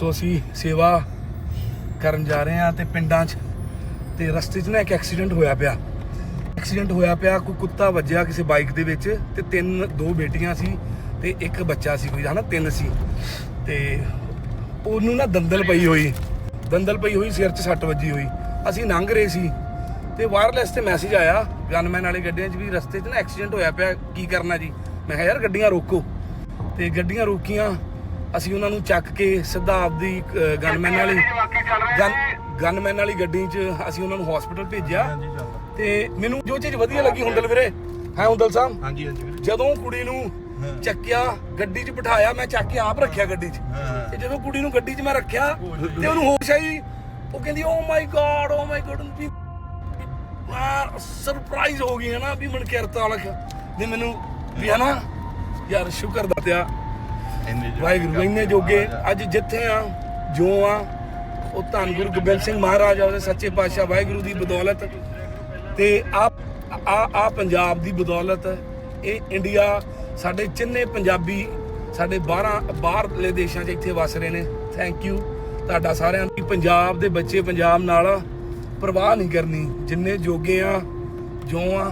ਸੋ ਅਸੀਂ ਸੇਵਾ ਕਰਨ ਜਾ ਰਹੇ ਹਾਂ ਤੇ ਪਿੰਡਾਂ 'ਚ ਤੇ ਰਸਤੇ 'ਚ ਨਾ ਇੱਕ ਐਕਸੀਡੈਂਟ ਹੋਇਆ ਪਿਆ। ਐਕਸੀਡੈਂਟ ਹੋਇਆ ਪਿਆ, ਕੋਈ ਕੁੱਤਾ ਵੱਜਿਆ ਕਿਸੇ ਬਾਈਕ ਦੇ ਵਿੱਚ ਤੇ ਤਿੰਨ, ਦੋ ਬੇਟੀਆਂ ਸੀ ਤੇ ਇੱਕ ਬੱਚਾ ਸੀ, ਕੋਈ ਹਨਾ, ਤਿੰਨ ਸੀ। ਤੇ ਉਹਨੂੰ ਨਾ ਦੰਦਲ ਪਈ ਹੋਈ, ਦੰਦਲ ਪਈ ਹੋਈ, ਸਿਰ 'ਚ ਸੱਟ ਵੱਜੀ ਹੋਈ। ਅਸੀਂ ਲੰਘ ਰਹੇ ਸੀ ਤੇ ਵਾਇਰਲੈਸ ਤੇ ਮੈਸੇਜ ਆਇਆ ਗਨਮੈਨ ਵਾਲੇ ਗੱਡੀਆਂ 'ਚ ਵੀ ਰਸਤੇ 'ਚ ਨਾ ਐਕਸੀਡੈਂਟ ਹੋਇਆ ਪਿਆ, ਕੀ ਕਰਨਾ ਜੀ? ਮੈਂ ਕਿਹਾ, ਯਾਰ, ਗੱਡੀਆਂ ਰੋਕੋ। ਤੇ ਗੱਡੀਆਂ ਰੋਕੀਆਂ ਅਸੀਂ ਉਹਨਾਂ ਨੂੰ ਚੱਕ ਕੇ ਸਿੱਧਾ ਆਪਦੀ ਗਨਮੈਨ ਵਾਲੀ ਗਨ ਗਨਮੈਨ ਵਾਲੀ ਗੱਡੀ 'ਚ ਅਸੀਂ ਉਹਨਾਂ ਨੂੰ ਹਸਪੀਟਲ ਭੇਜਿਆ। ਤੇ ਮੈਨੂੰ ਜੋ ਚੀਜ਼ ਵਧੀਆ ਲੱਗੀ ਹੁੰਦਲ ਵੀਰੇ। ਹੈ ਹੁੰਦਲ ਸਾਹਿਬ? ਹਾਂਜੀ ਹਾਂਜੀ ਜਦੋਂ ਕੁੜੀ ਨੂੰ ਚੱਕਿਆ ਗੱਡੀ 'ਚ ਬਿਠਾਇਆ ਮੈਂ ਚੱਕ ਕੇ ਆਪ ਰੱਖਿਆ ਗੱਡੀ 'ਚ। ਤੇ ਜਦੋਂ ਕੁੜੀ ਨੂੰ ਗੱਡੀ 'ਚ ਮੈਂ ਰੱਖਿਆ ਤੇ ਉਹਨੂੰ ਹੋਸ਼ ਆਈ। ਉਹ ਕਹਿੰਦੀ oh my God oh my God ਵੀ ਸਰਪ੍ਰਾਈਜ਼ ਹੋ ਗਈ ਹੈ ਨਾ ਵੀ ਮਨ ਕਰਤਾ ਲਖ ਨੇ ਮੈਨੂੰ ਵੀ ਹੈ ਨਾ ਯਾਰ ਸ਼ੁਕਰ ਦਾਤਿਆ ਇੰਨੇ ਜੋ ਵਾਹਿਗੁਰੂ ਇੰਨੇ ਜੋਗੇ। ਅੱਜ ਜਿੱਥੇ ਆ ਜੋ ਆ, ਉਹ ਧੰਨ ਗੁਰੂ ਗੋਬਿੰਦ ਸਿੰਘ ਮਹਾਰਾਜ ਉਹਦੇ ਸੱਚੇ ਪਾਤਸ਼ਾਹ ਵਾਹਿਗੁਰੂ ਦੀ ਬਦੌਲਤ। ਤੇ ਆ ਆ ਆ ਪੰਜਾਬ ਦੀ ਬਦੌਲਤ। ਇਹ ਇੰਡੀਆ ਸਾਡੇ ਚਿੰਨੇ ਪੰਜਾਬੀ, ਸਾਡੇ 12 ਬਾਹਰਲੇ ਦੇਸ਼ਾਂ 'ਚ ਇੱਥੇ ਵਸ ਰਹੇ ਨੇ। ਥੈਂਕ ਯੂ ਤੁਹਾਡਾ ਸਾਰਿਆਂ ਦੀ ਪੰਜਾਬ ਦੇ ਬੱਚੇ ਪੰਜਾਬ ਨਾਲ ਪ੍ਰਵਾਹ ਨਹੀਂ ਕਰਨੀ। ਜਿੰਨੇ ਜੋਗੇ ਆ ਜੋ ਆ